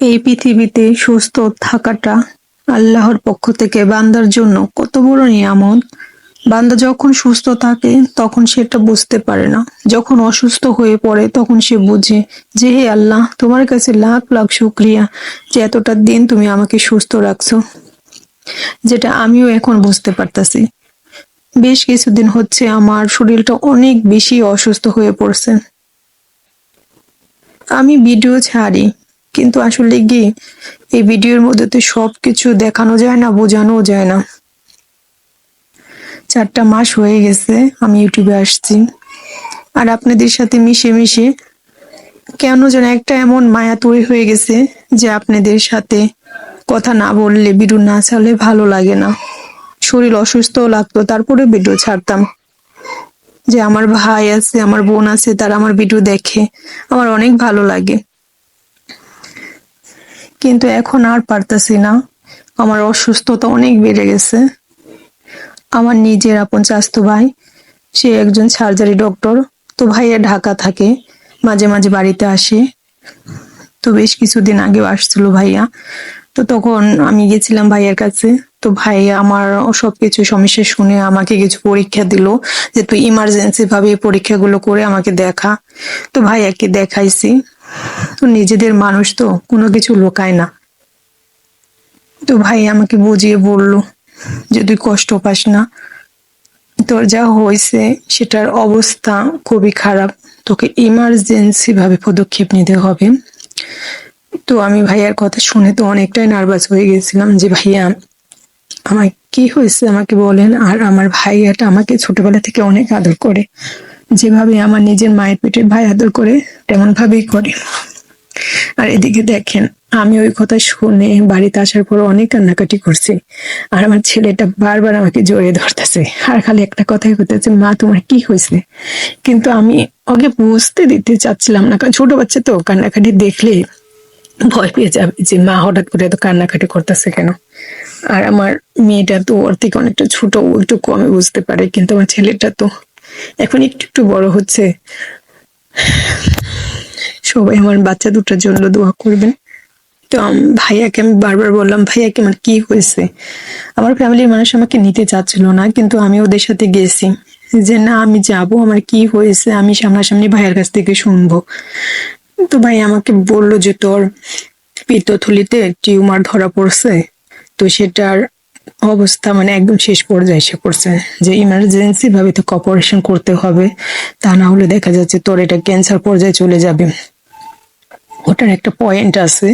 এই পৃথিবীতে সুস্থ থাকাটা আল্লাহর পক্ষ থেকে বান্দার জন্য কত বড় নিয়ামত। বান্দা যখন সুস্থ থাকে, তখন সেটা বুঝতে পারে না। যখন অসুস্থ হয়ে পড়ে, তখন সে বুঝে যে, হে আল্লাহ, তোমার কাছে লাখ লাখ শুক্রিয়া যে এতটা দিন তুমি আমাকে সুস্থ রাখছো, যেটা আমিও এখন বুঝতে পারতাছি। বেশ কিছুদিন হচ্ছে আমার শরীরটা অনেক বেশি অসুস্থ হয়ে পড়ছে। আমি ভিডিও ছাড়ি কিন্তু আসলে কি এই ভিডিওর মধ্যে তো সবকিছু দেখানো যায় না বোঝানো যায় না। চারটা মাস হয়ে গেছে, আমি ইউটিউবে আসছি। আর আপনাদের সাথে মিশে মিশে কেন যেন একটা এমন মায়া তৈরি হয়ে গেছে যে আপনাদের সাথে কথা না বললে, ভিডিও না ছাড়লে ভালো লাগে না। শরীর অসুস্থ লাগতো, তারপরে ভিডিও ছাড়তাম। যে আমার ভাই আছে, আমার বোন আছে, তারা আমার ভিডিও দেখে, আমার অনেক ভালো লাগে। কিন্তু এখন আর পারতাছি না। আমার অসুস্থতা অনেক বেড়ে গেছে। আমার নিজের আপন চাস্তু ভাই, সে একজন সার্জারি ডক্টর তো ভাইয়া ঢাকা থাকে, মাঝে মাঝে বাড়িতে আসে। তো বেশ কিছুদিন আগেও আসছিল ভাইয়া। তো তখন আমি গেছিলাম ভাইয়ার কাছে। তো ভাই আমার সবকিছু সমস্যা শুনে আমাকে কিছু পরীক্ষা দিল যে তুই ইমার্জেন্সি ভাবে পরীক্ষাগুলো করে আমাকে দেখা। তো ভাইয়াকে দেখাইছি। নিজেদের মানুষ তো কোনো কিছু লোকায় না। তো ভাই আমাকে বুঝিয়ে বলল যে তুই কষ্ট পাস না। তোর যা হয়েছে সেটার অবস্থা খুবই খারাপ। তোকে ইমার্জেন্সি ভাবে পদক্ষেপ নিতে হবে। তো আমি ভাইয়ার কথা শুনে তো অনেকটাই নার্ভাস হয়ে গেছিলাম যে ভাইয়া, আমার কি হয়েছে আমাকে বলেন? আর আমার ভাইয়াটা আমাকে ছোটবেলা থেকে অনেক আদর করে। যেভাবে আমার নিজের মায়ের পেটের ভাই আদর করে তেমন ভাবেই করে। আর এদিকে দেখেন, আমি ওই কথা শুনে বাড়িতে আসার পর অনেক কান্নাকাটি করছি। আর আমার ছেলেটা বারবার আমাকে জড়িয়ে ধরতেছে। আর খালি একটা কথাই হতেছে মা, তোমার কি হয়েছে কিন্তু আমি ওকে বুঝতে দিতে চাচ্ছিলাম না। কারণ ছোট বাচ্চা তো, কান্নাকাটি দেখলে ভয় পেয়ে যাবে যে, মা, হঠাৎ করে এত কান্নাকাটি করতেছে কেন? আর আমার মেয়েটা তো ওর থেকে অনেকটা ছোট ও একটু কমে বুঝতে পারে। কিন্তু আমার ছেলেটা তো এখন একটু একটু বড় হচ্ছে। সবাই আমার বাচ্চা দুটার জন্য দোয়া করবেন। তো ভাইয়াকে আমি বারবার বললাম ভাইয়াকে আমার কি হয়েছে? আমার ফ্যামিলির মানুষ আমাকে নিতে চাচ্ছিল না, কিন্তু আমি ওদের সাথে গেছি। যে, না, আমি যাব, আমার কি হয়েছে, আমি সামনাসামনি ভাইয়ের কাছ থেকে শুনব। তো ভাই আমাকে বলল যে, তোর পিত্তথলিতে টিউমার ধরা পড়ছে, তো সেটার অবস্থা মানে একদম শেষ পর্যায়ে এসে পড়ছে যে ইমার্জেন্সি ভাবে তোকে অপারেশন করতে হবে, তা না হলে দেখা যাচ্ছে তোর এটা ক্যান্সার পর্যায়ে চলে যাবে। ওটার একটা পয়েন্ট আছে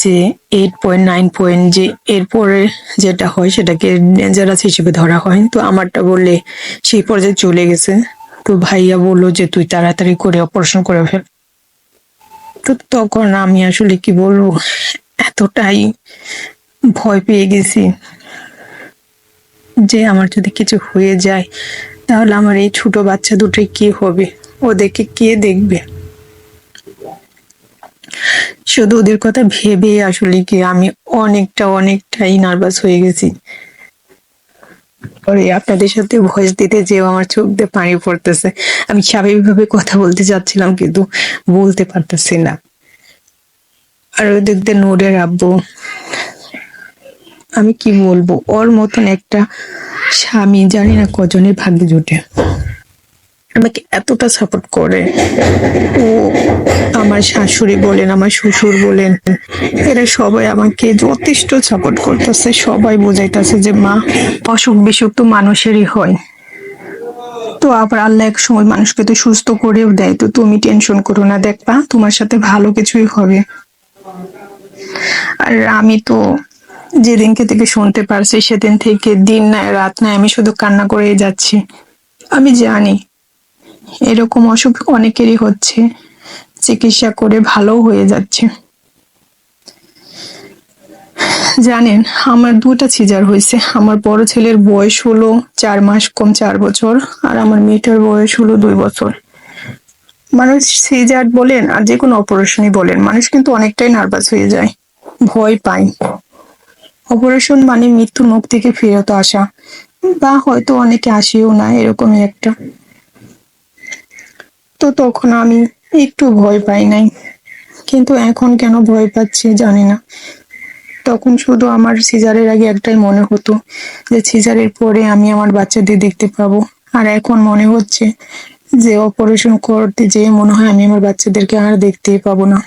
যে এইট পয়েন্ট নাইন পয়েন্ট যে এরপরে যেটা হয় সেটাকে ডেঞ্জারাস হিসেবে ধরা হয়। তো আমারটা বললে সেই পর্যায়ে চলে গেছে। তো ভাইয়া বলল যে তুই তাড়াতাড়ি করে অপারেশন করে ফেল। তো তখন আমি আসলে কি বলব, এতটাই ভয় পেয়ে গেছি। যে আমার যদি কিছু হয়ে যায়, তাহলে আমার এই ছোট বাচ্চা দুটোই কি হবে? ওদেরকে কে দেখবে? শুধু ওদের কথা ভেবে আসলে কি আমি অনেকটা, অনেকটাই নার্ভাস হয়ে গেছি। পরে আপনাদের সাথে ভয়েস দিতে যেও আমার চোখ দিয়ে পানি পড়তেছে। আমি স্বাভাবিকভাবে কথা বলতে চাচ্ছিলাম কিন্তু বলতে পারতেছি না। আর ওদিক দিয়ে নোরের আব্বু আমি কি বলব? ওর মতন একটা স্বামী জানি না কজনের ভাগ্যে জুটে। আমাকে এতটা সাপোর্ট করে। ও আমার শাশুড়ি বলেন, আমার শ্বশুর বলেন, এরা সবাই আমাকে যথেষ্ট সাপোর্ট করতেছে, সবাই বোঝাইতেছে যে, মা, অসুখ বিসুখ তো মানুষেরই হয়। তো আবার আল্লাহ এক সময় মানুষকে তো সুস্থ করেও দেয়। তো তুমি টেনশন করো না দেখবা তোমার সাথে ভালো কিছুই হবে। আর আমি তো যেদিনকে থেকে শুনতে পারছি, সেদিন থেকে দিন নাই রাত নাই আমি শুধু কান্না করেই যাচ্ছি। আমি জানি এরকম অসুখ অনেকেরই হচ্ছে, চিকিৎসা করে ভালো হয়ে যাচ্ছে। জানেন, আমার দুটা সিজার হয়েছে। আমার বড় ছেলের বয়স হলো চার মাস কম চার বছর, আর আমার মেয়েটার বয়স হলো দুই বছর। মানুষ সিজার বলেন আর যে কোনো অপারেশনই বলেন, মানুষ কিন্তু অনেকটাই নার্ভাস হয়ে যায়। ভয় পায়। অপারেশন মানে মৃত্যুর মুখ থেকে ফেরত আসা। বা হয়তো অনেকে আসেও না, এরকমই একটা। তো তখন আমি একটু ভয় পাই নাই। কিন্তু এখন কেন ভয় পাচ্ছি জানি না। তখন শুধু আমার সিজারের আগে একটাই মনে হতো যে সিজারের পরে আমি আমার বাচ্চাদের দেখতে পাবো। আর এখন মনে হচ্ছে যে অপারেশন করতে যেয়ে মনে হয় আমি আমার বাচ্চাদেরকে আর দেখতেই পাবো না।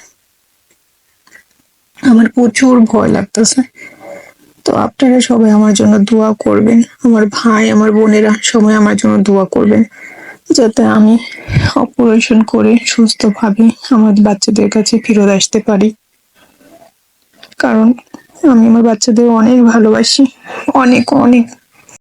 আমার প্রচুর ভয় লাগতেছে। তো আপনারা সবাই আমার জন্য দোয়া করবেন। আমার ভাই, আমার বোনেরা সবাই আমার জন্য দোয়া করবেন। যাতে আমি অপারেশন করে সুস্থভাবে আমার বাচ্চাদের কাছে ফেরত আসতে পারি। কারণ আমি আমার বাচ্চাদের অনেক ভালোবাসি। অনেক অনেক।